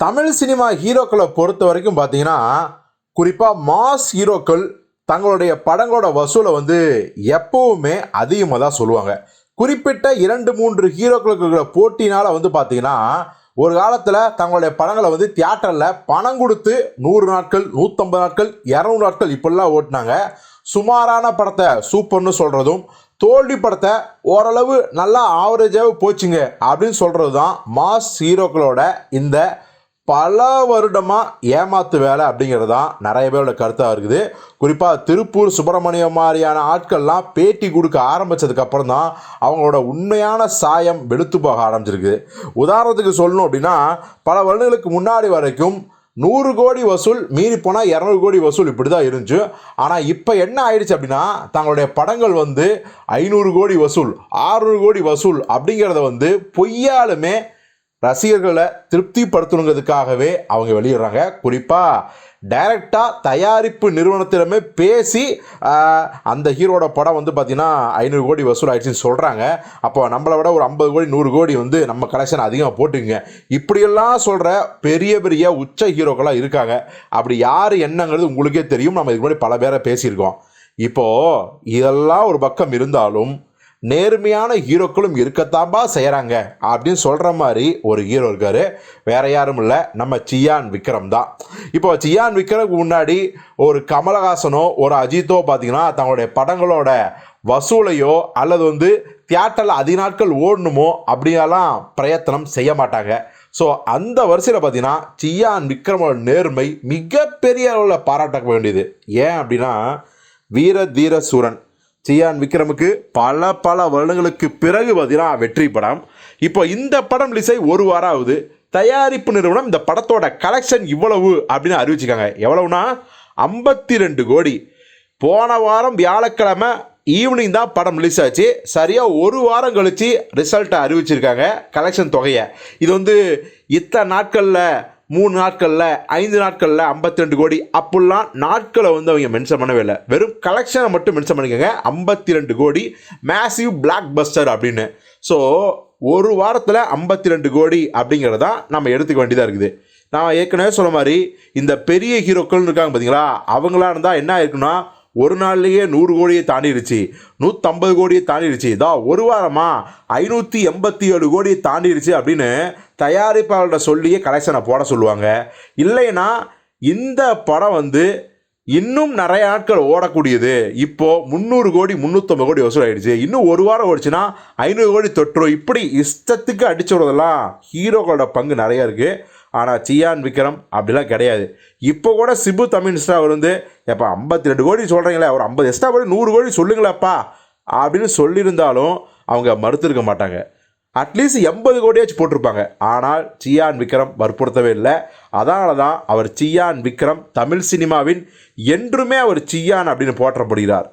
Tamil cinema ஹீரோக்களை பொறுத்த வரைக்கும் பார்த்தீங்கன்னா குறிப்பாக மாஸ் ஹீரோக்கள் தங்களுடைய படங்களோட வசூலை வந்து எப்பவுமே அதிகமாக தான் சொல்லுவாங்க. குறிப்பிட்ட இரண்டு மூன்று ஹீரோக்களுக்கு இருக்கிற வந்து பார்த்தீங்கன்னா ஒரு காலத்தில் தங்களுடைய படங்களை வந்து தியேட்டரில் பணம் கொடுத்து நூறு நாட்கள் நூற்றம்பது நாட்கள் இரநூறு நாட்கள் இப்படிலாம் ஓட்டினாங்க. சுமாரான படத்தை சூப்பர்னு சொல்கிறதும் தோல்வி படத்தை ஓரளவு நல்லா ஆவரேஜாக போச்சுங்க அப்படின்னு சொல்கிறது தான் மாஸ் ஹீரோக்களோட இந்த பல வருடமாக ஏமாத்து வேலை அப்படிங்கிறது தான் நிறைய பேரோட கருத்தாக இருக்குது. குறிப்பாக திருப்பூர் சுப்பிரமணியம் மாதிரியான ஆட்கள்லாம் பேட்டி கொடுக்க ஆரம்பித்ததுக்கப்புறம் தான் அவங்களோட உண்மையான சாயம் வெளுத்து போக ஆரம்பிச்சிருக்கு. உதாரணத்துக்கு சொல்லணும் அப்படின்னா பல வருடங்களுக்கு முன்னாடி வரைக்கும் நூறு கோடி வசூல் மீறி போனால் இரநூறு கோடி வசூல் இப்படி தான் இருந்துச்சு. ஆனால் இப்போ என்ன ஆயிடுச்சு அப்படின்னா தங்களுடைய படங்கள் வந்து ஐநூறு கோடி வசூல் ஆறுநூறு கோடி வசூல் அப்படிங்கிறத வந்து பொய்யாலுமே ரசிகர்களை திருப்திப்படுத்தணுங்கிறதுக்காகவே அவங்க வெளியிடுறாங்க. குறிப்பாக டைரக்டாக தயாரிப்பு நிறுவனத்திடமே பேசி அந்த ஹீரோட படம் வந்து பார்த்திங்கன்னா ஐநூறு கோடி வசூல் ஆயிடுச்சுன்னு சொல்கிறாங்க அப்போ நம்மளை விட ஒரு ஐம்பது கோடி நூறு கோடி வந்து நம்ம கலெக்ஷன் அதிகமாக போட்டுங்க இப்படியெல்லாம் சொல்கிற பெரிய பெரிய உச்ச ஹீரோக்களாக இருக்காங்க. அப்படி யார் என்னங்கிறது உங்களுக்கே தெரியும். நம்ம இதுக்கு முன்னாடி பல பேரை பேசியிருக்கோம். இப்போது இதெல்லாம் ஒரு பக்கம் இருந்தாலும் நேர்மையான ஹீரோக்களும் இருக்கத்தாம்பா செய்கிறாங்க அப்படின்னு சொல்கிற மாதிரி ஒரு ஹீரோ இருக்காரு. வேற யாரும் இல்லை. நம்ம சியான் விக்ரம் தான். இப்போ சியான் விக்ரமுக்கு முன்னாடி ஒரு கமலஹாசனோ ஒரு அஜித்தோ பார்த்தீங்கன்னா தங்களுடைய படங்களோட வசூலையோ அல்லது வந்து தியேட்டரில் அதிக நாட்கள் ஓடணுமோ அப்படியெல்லாம் பிரயத்தனம் செய்ய மாட்டாங்க. ஸோ அந்த வரிசையில் பார்த்தீங்கன்னா சியான் விக்ரமோட நேர்மை மிகப்பெரிய அளவில் பாராட்டக்க வேண்டியது. ஏன் அப்படின்னா வீர தீர சூரன் சியான் விக்ரமுக்கு பல பல வருடங்களுக்கு பிறகு பார்த்தீங்கன்னா வெற்றி படம். இப்போ இந்த படம் ரிலீஸை ஒரு வாரம் ஆகுது தயாரிப்பு நிறுவனம் இந்த படத்தோட கலெக்ஷன் இவ்வளவு அப்படின்னு அறிவிச்சிருக்காங்க. எவ்வளவுனா ஐம்பத்தி ரெண்டு கோடி. போன வாரம் வியாழக்கிழமை ஈவினிங் தான் படம் ரிலீஸ் ஆச்சு. சரியாக ஒரு வாரம் கழித்து ரிசல்ட்டை அறிவிச்சிருக்காங்க கலெக்ஷன் தொகையை. இது வந்து இத்தனை நாட்களில் மூணு நாட்களில் ஐந்து நாட்களில் 52 ரெண்டு கோடி. அப்படிலாம் நாட்களை வந்து அவங்க மென்ஷன் பண்ணவே இல்லை. வெறும் கலெக்ஷனை மட்டும் மென்ஷன் பண்ணிக்கோங்க. ஐம்பத்தி ரெண்டு கோடி. மேசிவ் பிளாக் பஸ்டர் அப்படின்னு. ஸோ ஒரு வாரத்தில் 52 ரெண்டு கோடி அப்படிங்கிறதான் நம்ம எடுத்துக்க வேண்டியதாக இருக்குது. நான் ஏற்கனவே சொன்ன மாதிரி இந்த பெரிய ஹீரோக்கள்னு இருக்காங்க பார்த்தீங்களா அவங்களா இருந்தால் என்ன இருக்குன்னா ஒரு நாள்லேயே நூறு கோடியை தாண்டிடுச்சு நூற்றம்பது கோடியை தாண்டிடுச்சு இதா ஒரு வாரமா ஐநூற்றி எண்பத்தி ஏழு கோடியை தாண்டிடுச்சு அப்படின்னு தயாரிப்பாளர்கிட்ட சொல்லியே கலெக்ஷனை போட சொல்லுவாங்க. இல்லைன்னா இந்த படம் வந்து இன்னும் நிறைய நாட்கள் ஓடக்கூடியது. இப்போது முந்நூறு கோடி முந்நூற்றம்பது கோடி வசூல் ஆகிடுச்சு இன்னும் ஒரு வாரம் ஓடிச்சுன்னா ஐநூறு கோடி தொற்றும் இப்படி இஷ்டத்துக்கு அடிச்சு விடுறதெல்லாம் ஹீரோக்களோட பங்கு நிறைய இருக்குது ஆனால் சியான் விக்ரம் அப்படிலாம் கிடையாது. இப்போ கூட சிபு தமிழ் இன்ஸ்டா அவர் வந்து எப்போ ஐம்பத்தி ரெண்டு கோடி சொல்கிறீங்களே ஒரு ஐம்பது எக்ஸ்ட்ரா கோடி நூறு கோடி சொல்லுங்களேப்பா அப்படின்னு சொல்லியிருந்தாலும் அவங்க மறுத்திருக்க மாட்டாங்க. அட்லீஸ்ட் எண்பது கோடியாச்சும் போட்டிருப்பாங்க. ஆனால் சியான் விக்ரம் வற்புறுத்தவே இல்லை. அதனால தான் அவர் சியான் விக்ரம் தமிழ் சினிமாவின் என்றுமே அவர் சியான் அப்படின்னு போற்றப்படுகிறார்.